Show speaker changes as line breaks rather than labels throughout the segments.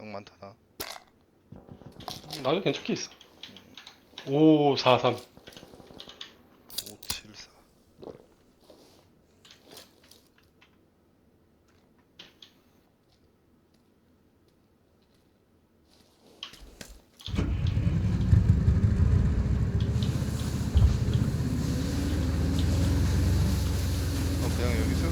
형 많다 나.
나도 괜찮게 있어. 5, 4, 3.
5, 7, 4. 어, 그냥 여기서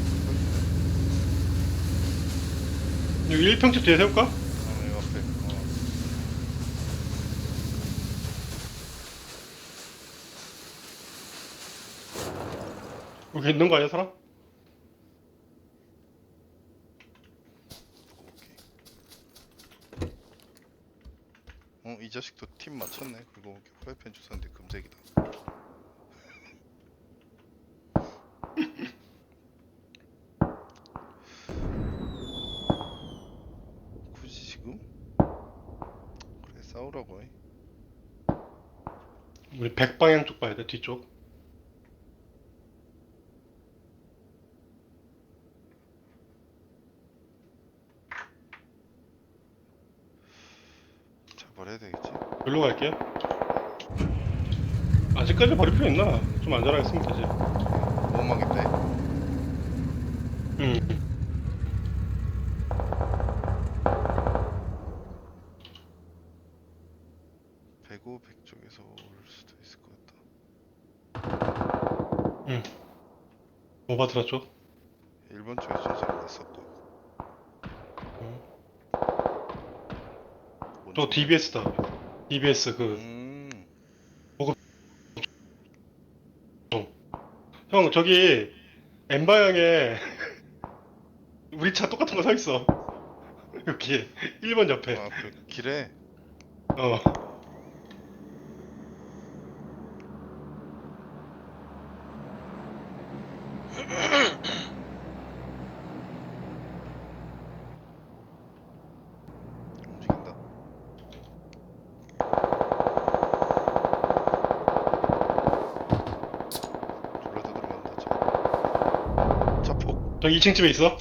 여기 1평집 뒤에 세울까?
어, 이 앞에. 어.
여기 있는 거 아니야, 사람?
어, 이 자식도 팀 맞췄네. 그리고 프라이팬 주웠는데 금색이다. 굳이 지금? 그래 싸우라고 해.
우리 백방향 쪽 봐야 돼, 뒤쪽.
잘 버려야 되겠지.
여기로 갈게. 아직까지 버릴 필요 있나? 좀 안전하게 쓰면 되지.
빼.
응.
배고 백 쪽에서 올 수도 있을 것 같다.
오바드라 쪽.
1번 쪽에 순서를 냈었고.
또 DBS다. DBS 그.
음.
형, 저기, N방향에 우리 차 똑같은 거 서 있어. 여기, 1번 옆에.
아, 그 길에
어.
움직인다. 졸라도 들어간다. 차.
저기 2층 집에 있어?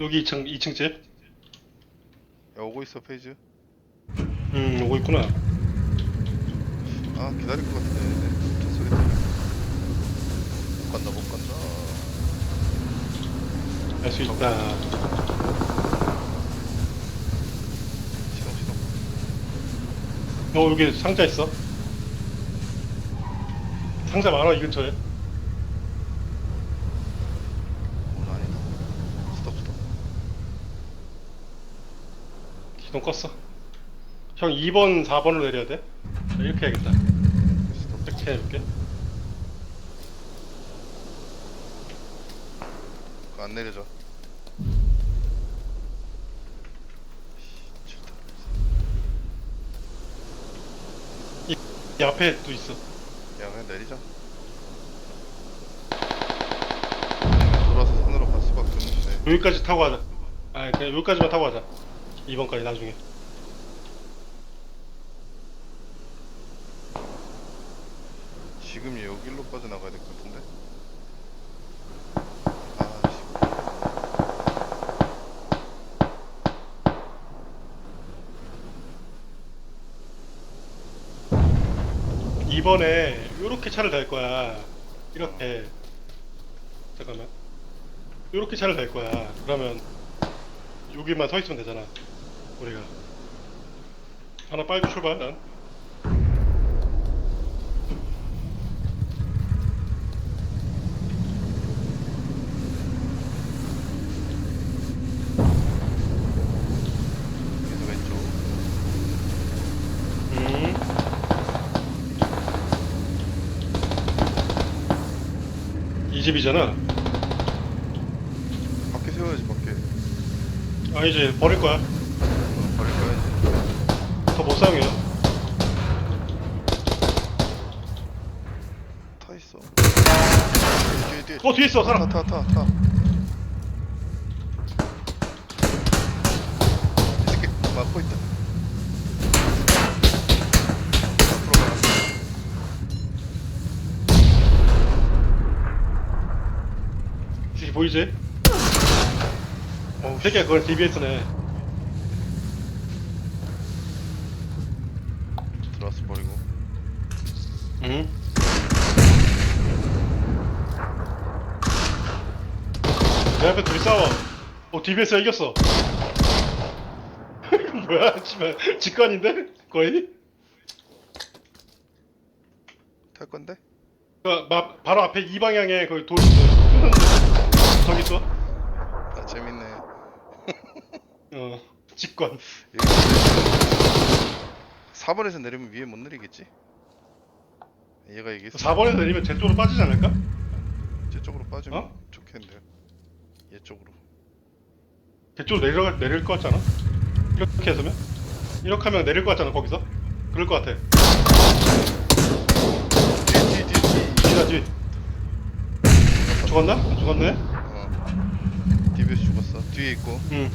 여기 2층, 2층 집?
야, 오고 있어 페이지.
음, 오고 있구나.
아, 기다릴 것 같은데. 차 소리. 못 간다, 못 간다.
알수 있다.
시동, 시동.
어, 여기 상자 있어. 상자 많아, 이 근처에.
오늘 아니다. 스톱, 스톱.
기동 껐어. 형 2번, 4번으로 내려야 돼? 자, 이렇게 해야겠다. 이렇게 해볼게.
그거 안 내려져. 씨, 싫다.
이 앞에 또 있어.
야 그냥 내리자 돌아서 산으로 갈 수밖에 없는데
여기까지 타고 가자. 아, 그냥 여기까지만 타고 가자. 2번까지 나중에.
지금 여기로 빠져나가야 될 것 같은데 아
이번에 이렇게 차를 댈 거야. 이렇게. 잠깐만. 이렇게 차를 댈 거야. 그러면 여기만 서 있으면 되잖아. 우리가. 하나 빨리 출발. 난.
여기서 왼쪽
음. 이 집이잖아.
밖에 세워야지 밖에
아 이제 버릴 거야. 못 사용해요.
타 있어 뒤에 뒤에
어 뒤에 있어 사람.
타 타 타 타 이 새끼 막고 있다 앞으로
가이 새끼 보이지? 새끼야 그건 DBS네. 응? 내 앞에 둘이 싸워. 어, DBS가 이겼어. 이거 뭐야? 씨발, 직관인데? 거의?
탈 건데?
그, 마, 바로 앞에 이 방향에 거기 돌 있어. 저기 있어.
아 재밌네.
어, 직관.
4번에서 내리면 위에 못 내리겠지? 얘가 얘기했어.
4번에서 내리면 제 쪽으로 빠지지 않을까?
제 쪽으로 빠지면
어?
좋겠는데요. 얘 쪽으로.
제 쪽으로 내려, 내릴 것 같지 않아? 이렇게 해서면? 이렇게 하면 내릴 것 같잖아, 거기서? 그럴 것 같아.
뒤, 뒤, 뒤, 뒤.
뒤다, 뒤. 죽었나? 안 죽었네?
어. DBS 죽었어. 뒤에 있고.
응.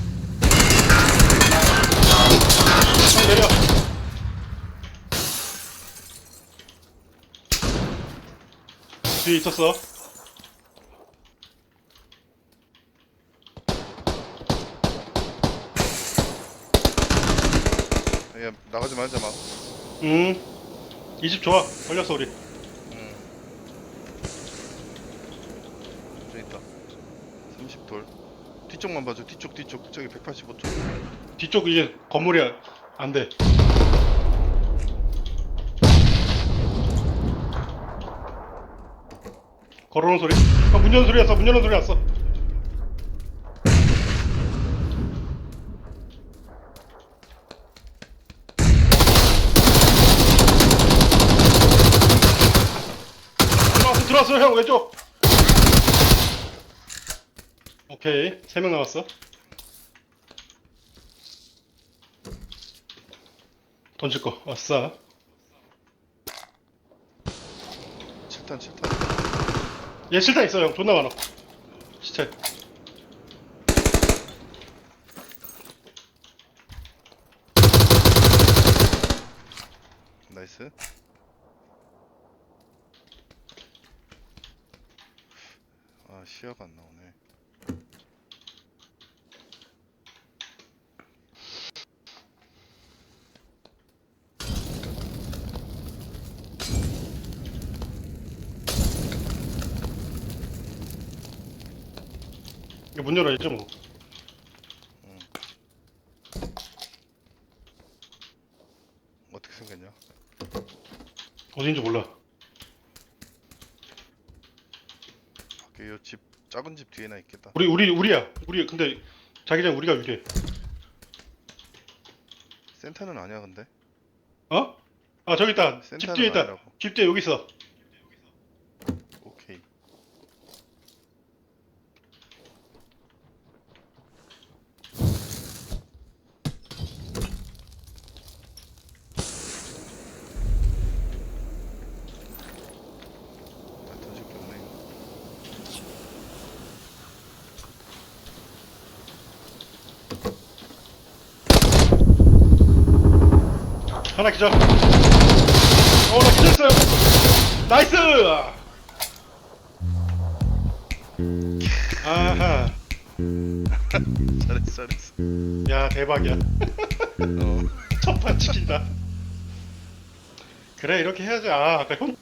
형 내려. 뒤에 있었어.
야 나가지 말자 막.
응. 이집 좋아. 걸렸어, 우리.
응. 저기 있다. 30돌. 뒤쪽만 봐줘. 뒤쪽 뒤쪽. 저기 185쪽.
뒤쪽 이게 건물이야. 안 돼. 걸어오는 소리? 아, 문 여는 소리 났어. 문 여는 소리 났어. 들어왔어, 들어왔어, 형 왼쪽. 오케이, 세 명 남았어. 던질 거, 아싸.
7탄 7탄.
얘 실탄 있어, 형. 존나 많아. 시체.
나이스. 아 시야가 안 나오네.
이거 문 열어야죠, 뭐.
어떻게 생겼냐?
어딘지 몰라.
밖에 요집 작은 집 뒤에나 있겠다.
우리, 우리, 우리야. 우리, 근데, 자기장 우리가 유리해.
센터는 아니야 근데.
어? 아, 저기 있다. 집
센터는
뒤에 있다.
아니라고.
집 뒤에 여기 있어.
오케이. 나 던질 게 없네. 이거.
하나 기절. 어, 나 기절했어요. 나이스! 아하.
잘했어 잘했어.
야, 대박이야.
어.
첫판 치킨다. 그래, 이렇게 해야지. 아, 아까 형,